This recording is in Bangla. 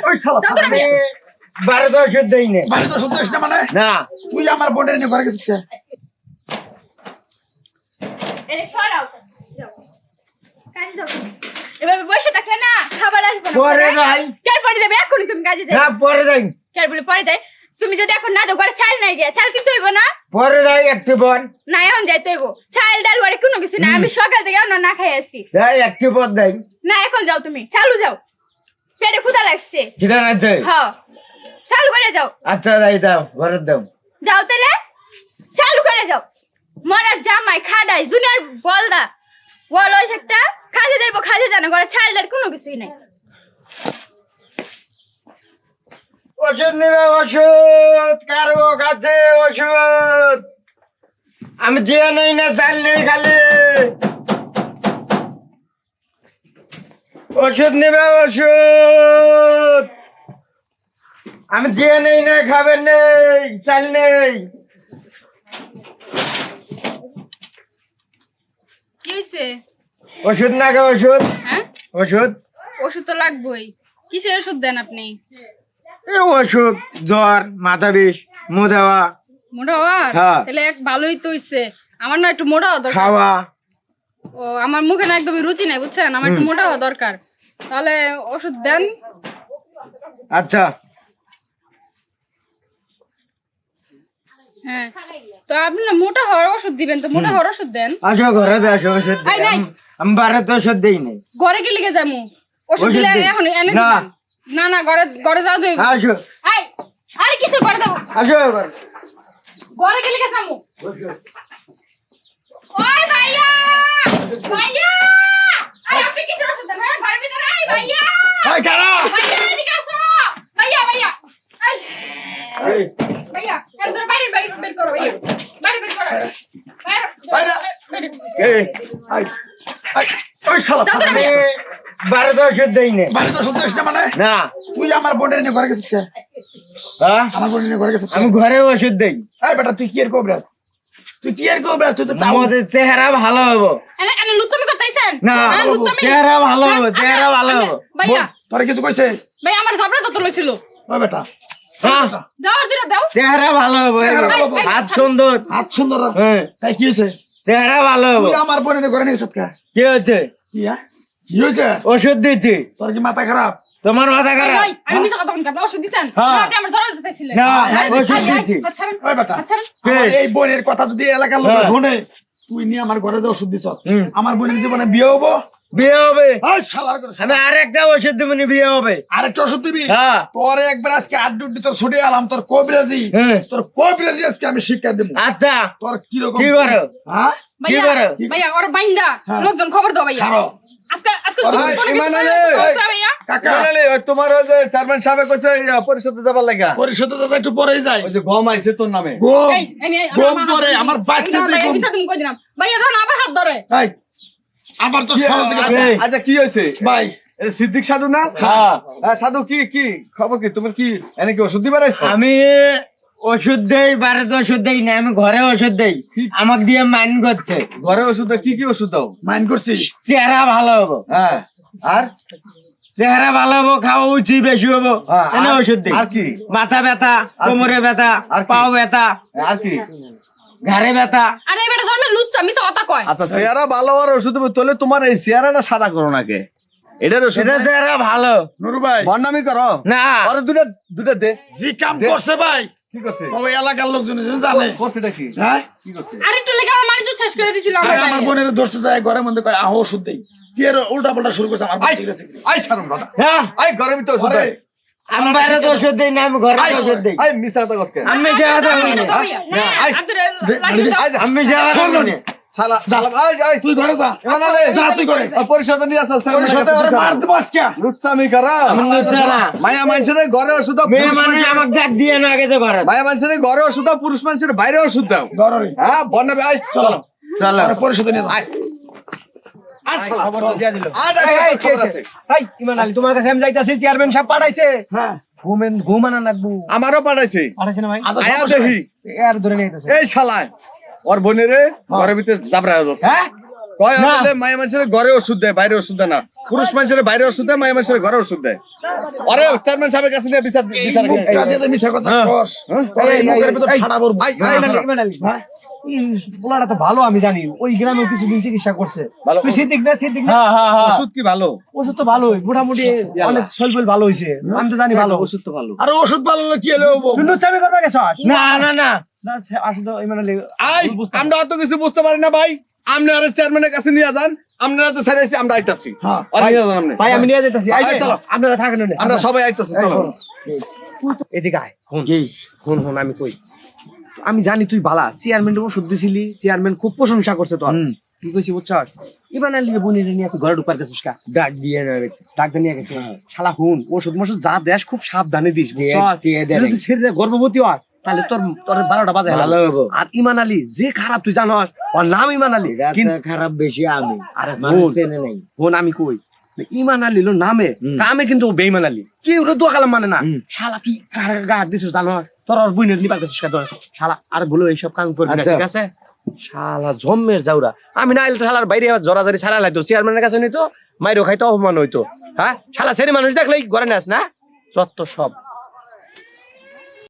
ওই শালা। বারো দশ দেই নে। মানে? না। তুই আমার বোনের নিয়ে ঘরে গেছিস কে? এই সরাও যাও। কাজে যাও। তুমি। এভাবে বসে থাকলে না খাবার আসবে পরে পরে। যাই। কেন পরে যাবে? এখনই তুমি কাজে যাই। না পরে যাই। কেন বলে পরে যাই? তুমি যদি এখন না দাও ঘরে চাল নাই গিয়া চাল কিন্তু হইব না। পরে যাই একটু পর না এখন যাইতে হইব। চাল ডাল ঘরে কোনো কিছু না আমি সকাল থেকে না খাই আসি। যাই একটু পর যাই না এখন যাও তুমি। চালু যাও। পেটে ক্ষুধা লাগছে। কিরান আছে হ্যাঁ। চালু করে যাও আচ্ছা যাই দাও ঘরে দাও। যাও তাহলে। চালু করে যাও মরা জামাই খাডাই দুনিয়ার বলদা। বল ওই একটা খাজে যাইব খাজে জানো ঘরে ডাল কোনো কিছুই নাই। ওষুধ নিবে ওষুধ। কারও কাছে ওষুধ। আমি দিয়ে নেই না চাল নেই খালি। ওষুধ নিবে ওষুধ। আমি দিয়ে নেই না খাবেন নেই চাল নেই। কি হয়েছে ওষুধ না গে ওষুধ। হ্যাঁ? ওষুধ। ওষুধ তো লাগবেই। কিসের ওষুধ দেন আপনি? ওষুধ জ্বর মাথা বিষ মু দেওয়া মোটা হওয়ার হ্যাঁ। তাহলে এক ভালোই তো হইছে। আমার না একটু মোটা হওয়া দরকার। খাওয়া। ও আমার মুখে না একদমই রুচি নাই বুঝছেন? আমার একটু মোটা হওয়া দরকার। তাহলে ওষুধ দেন। আচ্ছা। হ্যাঁ। তো আপনি না মোটা হওয়ার ওষুধ দিবেন তো মোটা হওয়ার ওষুধ দেন। আসো ঘরে দে আসো ওষুধ। আই, নাই। আমি বারে তো ওষুধ দিই নাই। ঘরে কি লিখে যাব? ওষুধ দিলে। এখন এনে না। দিবেন। না না ঘরে ঘরে যাও যাইব। আসো। আই আরে কিছু করে দাও আসো ঘরে ঘরে কি লিখে যাব? ওই ভাইয়া! ভাইয়া! আই আপনি কিসের ওষুধ দেন হ্যাঁ ঘরের ভিতরে আই ভাইয়া! এই কারা? ভাইয়া এদিকে আসো! ভাইয়া ভাইয়া! আই এই, ভাইয়া এর ধরে বাইরে বাইরে বের করো ভাইয়া। বাইরে বের করো। বাইরে বাইরে। বাইরে এই, এই, এই, ওই শালা দাও তো আমি ভাইয়া। বারে তো ওষুধ দিই বাড়ি তো শুনতে আসছে মানে? না। তুই আমার বোনের নিয়ে ঘরে গেছিস? হ্যাঁ? আমার বোনের নিয়ে ঘরে গেছিস কে? আমি ঘরে ওষুধ দিই। এই বেটা তুই কি এর কবরাস তুই কি কবরাস তুই তো আমাদের চেহারা ভালো হব করতেছেন না হ্যাঁ, চেহারা ভালো হব হ্যাঁ, চেহারা আচ্ছা, ভালো হব ভাইয়া। তোর কিছু কইছে? ভাই আমার তো লইছিল। বেটা। হ্যাঁ, চেহারা ভালো হব চেহারা ভালো হব। হাত সুন্দর। হাত সুন্দর। হ্যাঁ। তাই কি হয়েছে চেহারা ভালো হব আমার বোনের ঘরে নিয়ে কি? হচ্ছে কি হ্যাঁ? হয়েছে ওষুধ দিচ্ছি তোর কি মাথা খারাপ? তোমার মাথা খারাপ। আমি মিছা কথা বলতে ওষুধ দিছেন? হ্যাঁ। আপনি আমার ধরা দিতে চাইছিলেন না হ্যাঁ, ওষুধ ওই বেটা? আমার এই বোনের কথা যদি এলাকার লোক হ্যাঁ। শুনে তুই নিয়ে আমার ঘরে যে ওষুধ দিছ। আমার বোনের জীবনে বিয়ে হব? বিয়ে হবে। আমি আরেকটা ওষুধ দেবো নি বিয়ে হবে। আরেকটা ওষুধ দিবি? হ্যাঁ। তোর একবার আজকে আড্ডি উড্ডি তোর ছুটে আলাম তোর কবিরাজি। হ্যাঁ। তোর কবিরাজি আজকে আমি শিক্ষা দেবো আচ্ছা। তোর কীরকম কি করো? হ্যাঁ? ভাইয়া করো? ভাইয়া ওর বাইন্দা। হ্যাঁ। লোকজন খবর দাও ভাইয়া। খারো আজকে আজকে ওই, যদি কোনো কিছু ইমান করে, আলী, বলছে ভাইয়া কাকা। জানালি, ওই তোমার চেয়ারম্যান সাহেব কইছে পরিষদে যাবার লাগা। পরিষদে দাদা একটু পরেই যায়। ওই যে গম আইছে তোর নামে। গম। এই, আমি এই- গম পরে আমার বাচ্চা আমি যে ভাইয়া গম। মিছা তুমি কই দিলাম? ভাইয়া যখন আবার হাত ধরে। আবার তো সহজ আচ্ছা, আছে। আচ্ছা কি হয়েছে? ভাই। সিদ্দিক সাধু না? হ্যাঁ। হ্যাঁ সাধু কি কি? খবর কি? তুমি কি এনে কি ওষুধ দিবার আমি ওষুধ দেই বারে তো ওষুধ দেই না আমি ঘরে ওষুধ দেই। আমাকে দিয়ে মাইন করছে। ঘরে ওষুধ কি কি ওষুধ দাও? মাইন্ড করছিস চেহারা ভালো হব। হ্যাঁ আর? চেহারা ভালো হব খাওয়া উচিত বেশি হব। হ্যাঁ, এনে ওষুধ দিই। আর কি? মাথা ব্যথা কোমরে ব্যথা আর পাও ব্যথা আর কি? ঘাড়ে ব্যথা। আরে জন্মে লুচ্চা মিছা কথা কয়। আচ্ছা চেহারা ভালো হওয়ার ওষুধ তাহলে তোমার এই চেহারাটা সাদা করো নাকে? এটার ওষুধ চেহারা ভালো। নুরু ভাই। বন্ডামি করো। না। আরে দুটা দুটা দে। জি কাম করছে ভাই। কি করছে? ওই এলাকার লোকজন জানে। করছেটা কি? হ্যাঁ? কি করছে? আর একটু লেগে আমার মানিজ্য শেষ করে দিছিল আমার আরে আমার। বোনের ধরছে যায় ঘরের মধ্যে কয় আহ ওষুধ দেই। কি এর উল্টা পাল্টা শুরু করছে আমার আই গেছে আই সারম কথা। হ্যাঁ? আই ঘরের ভিতরে ওষুধ ঘরে? আমি বাইরে তো ওষুধ দিই না আমি ঘরে ওষুধ দিই। আই মিছা কথা কসকে আমি চেহারা তো এটা দাও আই, হাত ধরে লাগিয়ে দাও। আই যা। আমি চেহারা তুই ঘরে যা। যা তুই করে পরিষদে নিয়ে আসল তোর ওরে মার দেবো আজকে। লুচ্ছামি করা। আমি লুচ্ছা না। মায়া মানুষের ঘরে ওষুধ মেয়ে পুরুষ মানুষ মানুষের- আমাকে ডাক দিয়ে না আগে তো ঘরে। মায়া মানুষের ঘরে ওষুধ পুরুষ মানুষের বাইরে ওষুধ দাও। ঘরে। হ্যাঁ বন্যাবে চলো। চলো। পরিষদে নিয়ে তোমার কাছে আমি যাইতাছি, চেয়ারম্যান সাহেব পাঠাইছে। হ্যাঁ। ঘুমেন, ঘুমানো নাকবো। আমারও পাঠাইছে। পাঠাইছে না ভাই? আয়া সমস্যা দেখি। এ আর ধরে নিয়ে আইতাছে। এই শালায়। ওর বোনেরে ঘরের ভিতরে যাচ্ছে। হ্যাঁ? কয় হলে মায়া মানুষের ঘরে ওষুধ দেয় বাইরে ওষুধ দেয় না। পুরুষ মানুষের বাইরে ওষুধ দেয় মায়া মানুষের ঘরে ওষুধ দেয়। আরে চেয়ারম্যান সাহেবের কাছে নিয়ে বিচার বিচার মুখ কাঁদিয়ে যে মিথ্যা কথা কস। এই মুখের ভিতর ফাড়া পড়ব। আই, আই, ইমান আলী, ইমান আলী, হ্যাঁ? এই পোলাটা তো ভালো আমি জানি। ওই গ্রামে কিছুদিন চিকিৎসা করছে। তুই না সিদ্দিক না? ওষুধ কি ভালো? ওষুধ তো ভালোই মোটামুটি অনেক ভালো হয়েছে আমি তো জানি ভালো। ওষুধ তো ভালো। আর ওষুধ ভালো কি হলো হব? করবে গেছ না না না। না আসলে বুঝতে আমরা অত কিছু বুঝতে পারি না ভাই। আপনি আর চেয়ারম্যানের কাছে নিয়ে যান আপনারা তো ছেড়েছি আমরা আইতাছি। হ্যাঁ, আর নিয়ে যান ভাই আমি নিয়ে আয়, চলো। আপনারা থাকেন না আমরা সবাই আইতাছি চলো। এদিকে আয়। হুন। হুন হুন আমি কই? আমি জানি তুই বালা। চেয়ারম্যানের ওষুধ দিছিলি চেয়ারম্যান খুব প্রশংসা করছে তোর। কি কইছি বুঝছস? ইমান আলীর বোনের নিয়ে তুই ঘরে ঢুকার গেছিস কা? ডাক দিয়ে না গেছে ডাক্তার নিয়ে গেছে। শালা হুন ওষুধ মষুধ যা দেশ খুব সাবধানে দিস বুঝছস? তুই যদি শরীরে গর্ভবতী হয় তাহলে তোর তোর বারোটা বাজে ভালো হব। আর ইমান আলী যে খারাপ তুই জানস ওর নাম ইমান আলী। কিন্তু খারাপ বেশি আমি। আরে চেনে নাই। বোন আমি কই? ইমান আলী লো নামে কামে কিন্তু বেইমান আলী। কি ওরে দোয়া কালাম মানে না? শালা তুই কার গা দিছিস তোর আর বইনের নিবার গেছিস কা তোর শালা আর বলো এইসব কাম করবি না আচ্ছা। ঠিক আছে? শালা জম্মের যাওরা আমি না তো শালার বাইরে জরাজরি ছাড়া লাইতো চেয়ারম্যানের কাছে নিতো মাইরো খাইতো অপমান হইতো। হ্যাঁ? শালা সেরি মানুষ দেখলেই ঘরে নাস না? যত সব।